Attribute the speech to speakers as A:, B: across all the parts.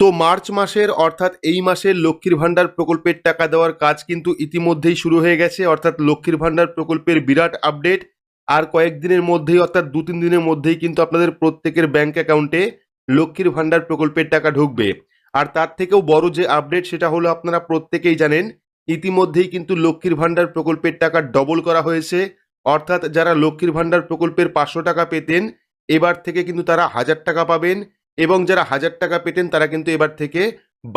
A: তো মার্চ মাসের অর্থাৎ এই মাসের লক্ষ্মীর ভাণ্ডার প্রকল্পের টাকা দেওয়ার কাজ কিন্তু ইতিমধ্যেই শুরু হয়ে গেছে। অর্থাৎ লক্ষ্মীর ভাণ্ডার প্রকল্পের বিরাট আপডেট। আর কয়েকদিনের মধ্যেই অর্থাৎ দু তিন দিনের মধ্যেই কিন্তু আপনাদের প্রত্যেকের ব্যাংক অ্যাকাউন্টে লক্ষ্মীর ভাণ্ডার প্রকল্পের টাকা ঢুকবে। আর তার থেকেও বড় যে আপডেট সেটা হলো আপনারা প্রত্যেকেই জানেন, ইতিমধ্যেই কিন্তু লক্ষ্মীর ভাণ্ডার প্রকল্পের টাকা ডবল করা হয়েছে। অর্থাৎ যারা লক্ষ্মীর ভাণ্ডার প্রকল্পের পাঁচশো টাকা পেতেন, এবার থেকে কিন্তু তারা হাজার টাকা পাবেন। এবং যারা হাজার টাকা পেতেন, তারা কিন্তু এবার থেকে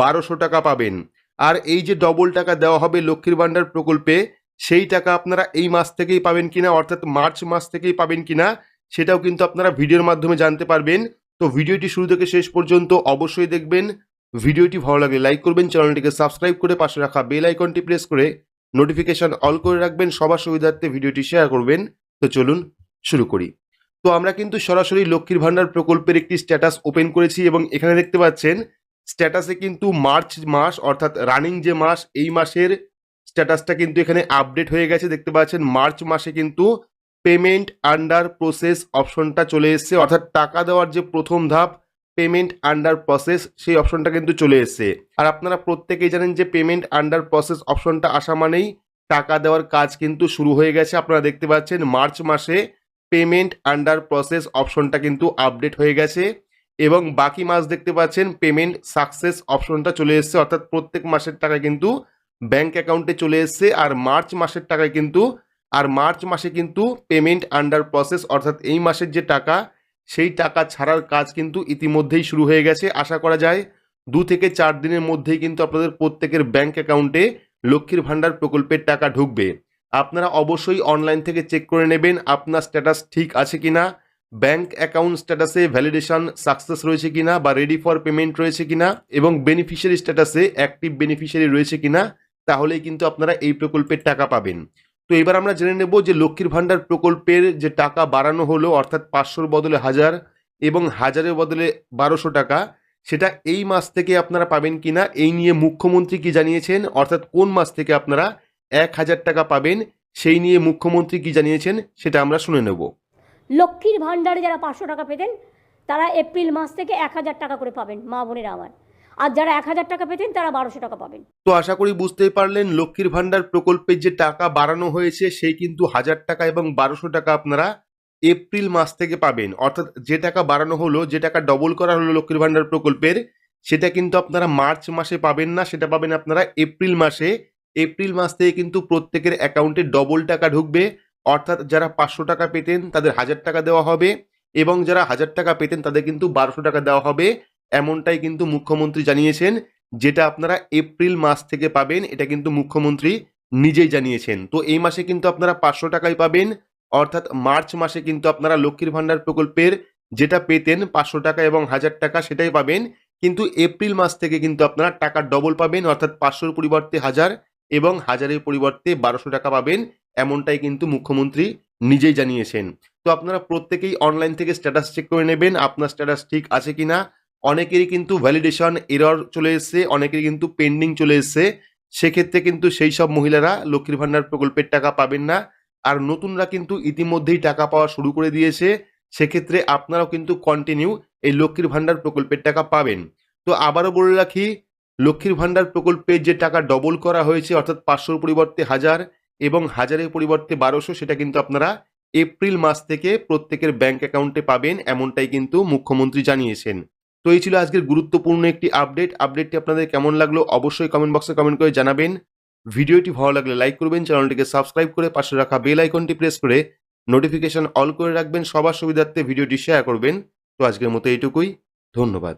A: বারোশো টাকা পাবেন। আর এই যে ডবল টাকা দেওয়া হবে লক্ষ্মীর ভাণ্ডার প্রকল্পে, সেই টাকা আপনারা এই মাস থেকেই পাবেন কিনা, অর্থাৎ মার্চ মাস থেকেই পাবেন কিনা, সেটাও কিন্তু আপনারা ভিডিওর মাধ্যমে জানতে পারবেন। তো ভিডিওটি শুরু থেকে শেষ পর্যন্ত অবশ্যই দেখবেন। ভিডিওটি ভালো লাগলে লাইক করবেন, চ্যানেলটিকে সাবস্ক্রাইব করে পাশে রাখা বেল আইকনটি প্রেস করে নোটিফিকেশন অল করে রাখবেন। সবার সুবিধার্থে ভিডিওটি শেয়ার করবেন। তো চলুন শুরু করি। তো আমরা কিন্তু সরাসরি লক্ষ্মীর ভাণ্ডার প্রকল্পের একটি স্ট্যাটাস ওপেন করেছি এবং এখানে দেখতে পাচ্ছেন স্ট্যাটাসে কিন্তু মার্চ মাস অর্থাৎ রানিং যে মাস, এই মাসের স্ট্যাটাসটা কিন্তু এখানে আপডেট হয়ে গেছে। দেখতে পাচ্ছেন, মার্চ মাসে কিন্তু পেমেন্ট আন্ডার প্রসেস অপশনটা চলে এসেছে। অর্থাৎ টাকা দেওয়ার যে প্রথম ধাপ পেমেন্ট আন্ডার প্রসেস সেই অপশনটা কিন্তু চলে এসেছে। আর আপনারা প্রত্যেকেই জানেন যে পেমেন্ট আন্ডার প্রসেস অপশনটা আসা মানেই টাকা দেওয়ার কাজ কিন্তু শুরু হয়ে গেছে। আপনারা দেখতে পাচ্ছেন, মার্চ মাসে পেমেন্ট আন্ডার প্রসেস অপশনটা কিন্তু আপডেট হয়ে গেছে এবং বাকি মাস দেখতে পাচ্ছেন পেমেন্ট সাকসেস অপশনটা চলে এসেছে, অর্থাৎ প্রত্যেক মাসের টাকা কিন্তু ব্যাংক অ্যাকাউন্টে চলে এসেছে আর মার্চ মাসের টাকায় কিন্তু, আর মার্চ মাসে কিন্তু পেমেন্ট আন্ডার প্রসেস অর্থাৎ এই মাসের যে টাকা, সেই টাকা ছাড়ার কাজ কিন্তু ইতিমধ্যেই শুরু হয়ে গেছে। আশা করা যায় দু থেকে চার দিনের মধ্যেই কিন্তু আপনাদের প্রত্যেকের ব্যাংক অ্যাকাউন্টে লক্ষ্মীর ভাণ্ডার প্রকল্পের টাকা ঢুকবে। আপনারা অবশ্যই অনলাইন থেকে চেক করে নেবেন আপনার স্ট্যাটাস ঠিক আছে কিনা ব্যাংক অ্যাকাউন্ট স্ট্যাটাসে ভ্যালিডেশন সাকসেস রয়েছে কিনা বা রেডি ফর পেমেন্ট রয়েছে কিনা এবং বেনিফিশিয়ারি স্ট্যাটাসে অ্যাক্টিভ বেনিফিশিয়ারি রয়েছে কিনা, তাহলেই কিন্তু আপনারা এই প্রকল্পের টাকা পাবেন। তো এবার আমরা জেনে নেব যে লক্ষ্মীর ভাণ্ডার প্রকল্পের যে টাকা বাড়ানো হলো, অর্থাৎ পাঁচশোর বদলে হাজার এবং হাজারের বদলে বারোশো টাকা, সেটা এই মাস থেকে আপনারা পাবেন কিনা, এই নিয়ে মুখ্যমন্ত্রী কি জানিয়েছেন, অর্থাৎ কোন মাস থেকে আপনারা এক হাজার টাকা পাবেন সেই নিয়ে মুখ্যমন্ত্রী কি জানিয়েছেন সেটা আমরা শুনে নেব।
B: লক্ষ্মীর ভাণ্ডারে যারা পাঁচশো টাকা পেতেন তারা এপ্রিল মাস থেকে এক হাজার টাকা করে পাবেন মা বোনেরা আমার। আর যারা এক হাজার টাকা পেতেন তারা বারোশো টাকা পাবেন।
A: তো আশা করি বুঝতেই পারলেন লক্ষ্মীর ভাণ্ডার প্রকল্পের যে টাকা বাড়ানো হয়েছে সেই কিন্তু হাজার টাকা এবং বারোশো টাকা আপনারা এপ্রিল মাস থেকে পাবেন। অর্থাৎ যে টাকা বাড়ানো হলো যে টাকা ডবল করা হলো লক্ষ্মীর ভাণ্ডার প্রকল্পের সেটা কিন্তু আপনারা মার্চ মাসে পাবেন না সেটা পাবেন আপনারা এপ্রিল মাসে। এপ্রিল মাস থেকে কিন্তু প্রত্যেকের অ্যাকাউন্টে ডবল টাকা ঢুকবে। অর্থাৎ যারা পাঁচশো টাকা পেতেন, তাদের হাজার টাকা দেওয়া হবে এবং যারা হাজার টাকা পেতেন, তাদের কিন্তু বারোশো টাকা দেওয়া হবে, এমনটাই কিন্তু মুখ্যমন্ত্রী জানিয়েছেন, যেটা আপনারা এপ্রিল মাস থেকে পাবেন, এটা কিন্তু মুখ্যমন্ত্রী নিজেই জানিয়েছেন। তো এই মাসে কিন্তু আপনারা পাঁচশো টাকাই পাবেন, অর্থাৎ মার্চ মাসে কিন্তু আপনারা লক্ষ্মীর ভাণ্ডার প্রকল্পের যেটা পেতেন, পাঁচশো টাকা এবং হাজার টাকা সেটাই পাবেন। কিন্তু এপ্রিল মাস থেকে কিন্তু আপনারা টাকা ডবল পাবেন, অর্থাৎ পাঁচশোর পরিবর্তে হাজার এবং হাজারের পরিবর্তে বারোশো টাকা পাবেন, এমনটাই কিন্তু মুখ্যমন্ত্রী নিজেই জানিয়েছেন। তো আপনারা প্রত্যেকেই অনলাইন থেকে স্ট্যাটাস চেক করে নেবেন, আপনার স্ট্যাটাস ঠিক আছে কি না অনেকেরই কিন্তু ভ্যালিডেশন এরর চলে এসছে, অনেকেরই কিন্তু পেন্ডিং চলে এসছে। সেক্ষেত্রে কিন্তু সেই সব মহিলারা লক্ষ্মীর ভাণ্ডার প্রকল্পের টাকা পাবেন না। আর নতুনরা কিন্তু ইতিমধ্যেই টাকা পাওয়া শুরু করে দিয়েছে। সেক্ষেত্রে আপনারাও কিন্তু কন্টিনিউ এই লক্ষ্মীর ভাণ্ডার প্রকল্পের টাকা পাবেন। তো আবারও বলে রাখি লক্ষ্মীর ভাণ্ডার প্রকল্পের যে টাকা ডবল করা হয়েছে, অর্থাৎ পাঁচশোর পরিবর্তে হাজার এবং হাজারের পরিবর্তে বারোশো, সেটা কিন্তু আপনারা এপ্রিল মাস থেকে প্রত্যেকের ব্যাংক অ্যাকাউন্টে পাবেন, এমনটাই কিন্তু মুখ্যমন্ত্রী জানিয়েছেন। তো এই ছিল আজকের গুরুত্বপূর্ণ একটি আপডেট আপডেটটি আপনাদের কেমন লাগল অবশ্যই কমেন্ট বক্সে কমেন্ট করে জানাবেন। ভিডিওটি ভালো লাগলে লাইক করবেন, চ্যানেলটিকে সাবস্ক্রাইব করে পাশে রাখা বেল আইকনটি প্রেস করে নোটিফিকেশন অল করে রাখবেন। সবার সুবিধার্থে ভিডিওটি শেয়ার করবেন। তো আজকের মতো এইটুকুই। ধন্যবাদ।